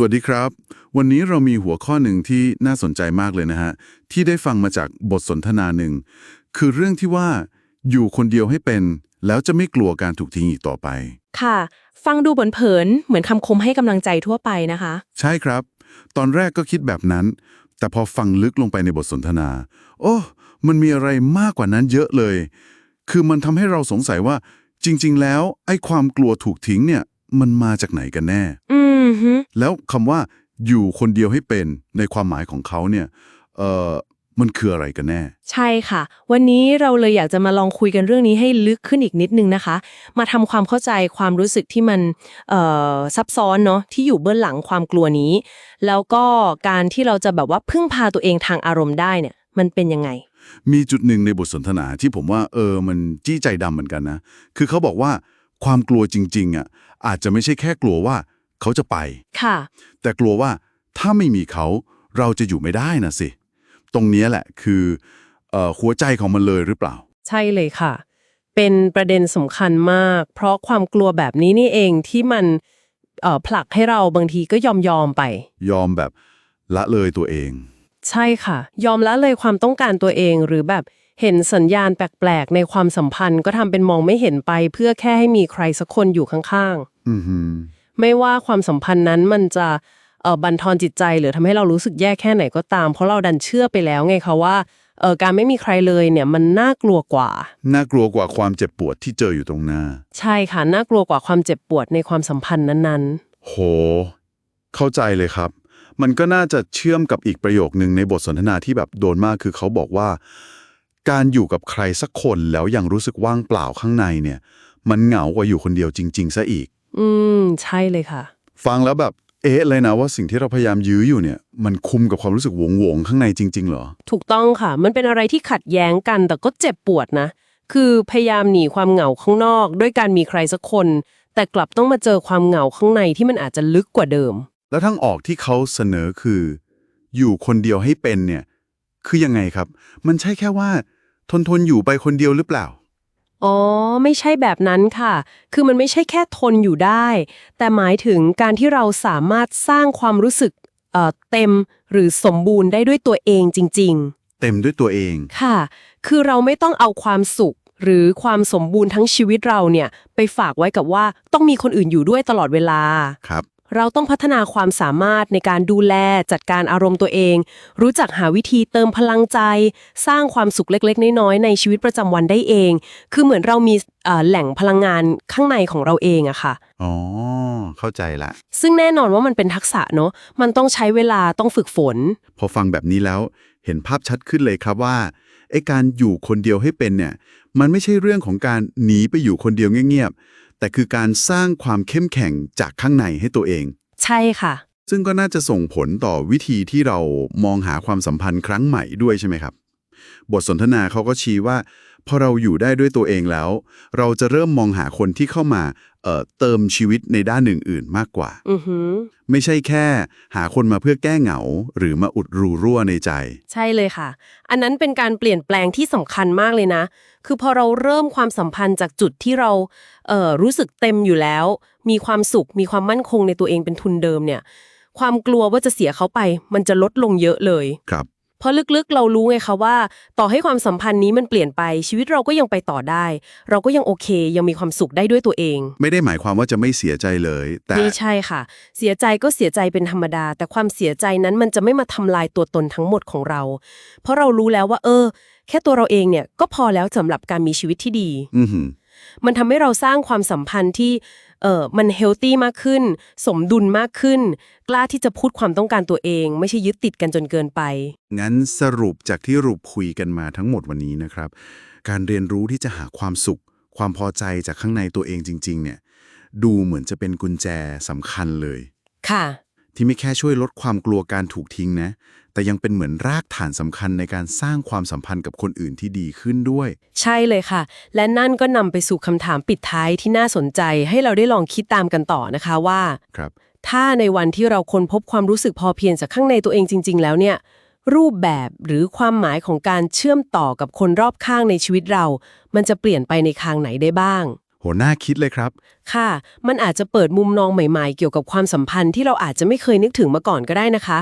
สวัสดีครับ วันนี้เรามีหัวข้อหนึ่งที่น่าสนใจมากเลยนะฮะ ที่ได้ฟังมาจากบทสนทนาหนึ่ง คือเรื่องที่ว่า อยู่คนเดียวให้เป็น แล้วจะไม่กลัวการถูกทิ้งอีกต่อไป ค่ะ ฟังดูเผินๆเหมือนคำคมให้กำลังใจทั่วไปนะคะ ใช่ครับ ตอนแรกก็คิดแบบนั้น แต่พอฟังลึกลงไปในบทสนทนา โอ้มันมีอะไรมากกว่านั้นเยอะเลย คือมันทำให้เราสงสัยว่า จริง ๆ แล้วไอ้ความกลัวถูกทิ้งเนี่ย มันมาจากไหนกันแน่ อืมฮึแล้วคำว่าอยู่คนเดียวให้เป็นในความหมายของเขาเนี่ยเอ่อมันคืออะไรกันแน่ ใช่ค่ะ วันนี้เราเลยอยากจะมาลองคุยกันเรื่องนี้ให้ลึกขึ้นอีกนิดนึงนะคะ มาทำความเข้าใจความรู้สึกที่มันเอ่อซับซ้อนเนาะที่อยู่เบื้องหลังความกลัวนี้ แล้วก็การที่เราจะแบบว่าพึ่งพาตัวเองทางอารมณ์ได้เนี่ย มันเป็นยังไง มีจุดหนึ่งในบทสนทนาที่ผมว่าเออมันจี้ใจดำเหมือนกันนะ คือเขาบอกว่าความกลัวจริง ๆอะ อาจจะไม่ใช่แค่กลัวว่าเขาจะไป ค่ะ แต่กลัวว่าถ้าไม่มีเขาเราจะอยู่ไม่ได้นะสิ ตรงเนี้ยแหละคือเอ่อหัวใจของมันเลยหรือเปล่า ใช่เลยค่ะ เป็นประเด็นสำคัญมาก เพราะความกลัวแบบนี้นี่เองที่มันเอ่อผลักให้เราบางทีก็ยอมยอมไป ยอมแบบละเลยตัวเอง ใช่ค่ะ ยอมละเลยความต้องการตัวเองหรือแบบเห็นสัญญาณแปลกๆ ในความสัมพันธ์ ก็ทำเป็นมองไม่เห็นไปเพื่อแค่ให้มีใครสักคนอยู่ข้างอือหือๆ ไม่ว่าความสัมพันธ์นั้นมันจะเอ่อบั่นทอนจิตใจหรือทำให้เรารู้สึกแย่แค่ไหนก็ตาม เพราะเราดันเชื่อไปแล้วไงคะว่าเอ่อการไม่มีใครเลยเนี่ยมันน่ากลัวกว่า น่ากลัวกว่าความเจ็บปวดที่เจออยู่ตรงหน้า ใช่ค่ะน่ากลัวกว่าความเจ็บปวดในความสัมพันธ์นั้นๆ โห เข้าใจเลยครับ มันก็น่าจะเชื่อมกับอีกประโยคนึงในบทสนทนาที่แบบโดนมากคือเขาบอกว่า การอยู่กับใครสักคนแล้วยังรู้สึกว่างเปล่าข้างในเนี่ย มันเหงากว่าอยู่คนเดียวจริง ๆซะอีก อืม ใช่เลยค่ะ ฟังแล้วแบบเอ๊ะเลยนะว่าสิ่งที่เราพยายามยื้ออยู่เนี่ย มันคุมกับความรู้สึกหวงหวงๆข้างในจริง ๆ เหรอ ถูกต้องค่ะ มันเป็นอะไรที่ขัดแย้งกัน แต่ก็เจ็บปวดนะ คือพยายามหนีความเหงาข้างนอก ด้วยการมีใครสักคน แต่กลับต้องมาเจอความเหงาข้างในที่มันอาจจะลึกกว่าเดิม แล้วทั้งออกที่เขาเสนอคือ อยู่คนเดียวให้เป็นเนี่ย คือยังไงครับ มันใช่แค่ว่า ทนทนๆอยู่ไปคนเดียวหรือเปล่า อ๋อ ไม่ใช่แบบนั้นค่ะ คือมันไม่ใช่แค่ทนอยู่ได้ แต่หมายถึงการที่เราสามารถสร้างความรู้สึกเอ่อเต็มหรือสมบูรณ์ได้ด้วยตัวเองจริงๆเต็มด้วยตัวเองค่ะ คือเราไม่ต้องเอาความสุข หรือความสมบูรณ์ทั้งชีวิตเราเนี่ย ไปฝากไว้กับว่าต้องมีคนอื่นอยู่ด้วยตลอดเวลา ครับ เราต้องพัฒนาความสามารถในการดูแลจัดการอารมณ์ตัวเอง รู้จักหาวิธีเติมพลังใจ สร้างความสุขเล็กๆ น้อยๆ ในชีวิตประจำวันได้เอง คือเหมือนเรามีเอ่อแหล่งพลังงานข้างในของเราเองอะค่ะ อ๋อ เข้าใจละ ซึ่งแน่นอนว่ามันเป็นทักษะเนาะมันต้องใช้เวลาต้องฝึกฝน พอฟังแบบนี้แล้วเห็นภาพชัดขึ้นเลยครับว่าไอ้การอยู่คนเดียวให้เป็นเนี่ย มันไม่ใช่เรื่องของการหนีไปอยู่คนเดียวเงียบๆ แต่คือการสร้างความเข้มแข็งจากข้างในให้ตัวเอง ใช่ค่ะ ซึ่งก็น่าจะส่งผลต่อวิธีที่เรามองหาความสัมพันธ์ครั้งใหม่ด้วยใช่ไหมครับ บทสนทนาเขาก็ชี้ว่า พอเราอยู่ได้ด้วยตัวเองแล้ว เราจะเริ่มมองหาคนที่เข้ามาเอ่อเติมชีวิตในด้านอื่นๆมากกว่าอือหือไม่ใช่แค่ หาคนมาเพื่อแก้เหงา หรือมาอุดรูรั่วในใจ ใช่เลยค่ะ อันนั้นเป็นการเปลี่ยนแปลงที่สำคัญมากเลยนะ คือพอเราเริ่มความสัมพันธ์จากจุดที่เราเอ่อรู้สึกเต็มอยู่แล้ว มีความสุข มีความมั่นคงในตัวเองเป็นทุนเดิมเนี่ย ความกลัวว่าจะเสียเขาไป มันจะลดลงเยอะเลย ครับ เพราะลึกๆ เรารู้ไงคะว่า ต่อให้ความสัมพันธ์นี้มันเปลี่ยนไปชีวิตเราก็ยังไปต่อได้ เราก็ยังโอเคยังมีความสุขได้ด้วยตัวเอง ไม่ได้หมายความว่าจะไม่เสียใจเลย แต่ไม่ใช่ค่ะ เสียใจก็เสียใจเป็นธรรมดา แต่ความเสียใจนั้นมันจะไม่มาทำลายตัวตนทั้งหมดของเรา เพราะเรารู้แล้วว่า เออ แค่ตัวเราเองเนี่ยก็พอแล้วสำหรับการมีชีวิตที่ดี อือหือ มันทำให้เราสร้างความสัมพันธ์ที่เออมันเฮลตี้มากขึ้น สมดุลมากขึ้น กล้าที่จะพูดความต้องการตัวเอง ไม่ใช่ยึดติดกันจนเกินไป งั้นสรุปจากที่เราคุยกันมาทั้งหมดวันนี้นะครับ การเรียนรู้ที่จะหาความสุข ความพอใจจากข้างในตัวเองจริง ๆ เนี่ย ดูเหมือนจะเป็นกุญแจสำคัญเลย ค่ะ ที่ไม่แค่ช่วยลดความกลัวการถูกทิ้งนะ แต่ยังเป็นเหมือนรากฐานสำคัญในการสร้างความสัมพันธ์กับคนอื่นที่ดีขึ้นด้วย ใช่เลยค่ะ และนั่นก็นำไปสู่คำถามปิดท้ายที่น่าสนใจ ให้เราได้ลองคิดตามกันต่อนะคะว่าครับถ้าในวันที่เราค้นพบความรู้สึกพอเพียงจากข้างในตัวเองจริง ๆ แล้วเนี่ย รูปแบบหรือความหมายของการเชื่อมต่อกับคนรอบข้างในชีวิตเรา มันจะเปลี่ยนไปในทางไหนได้บ้าง โหน่าคิดเลยครับ ค่ะ มันอาจจะเปิดมุมมองใหม่ๆ เกี่ยวกับความสัมพันธ์ที่เราอาจจะไม่เคยนึกถึงมาก่อนก็ได้นะคะ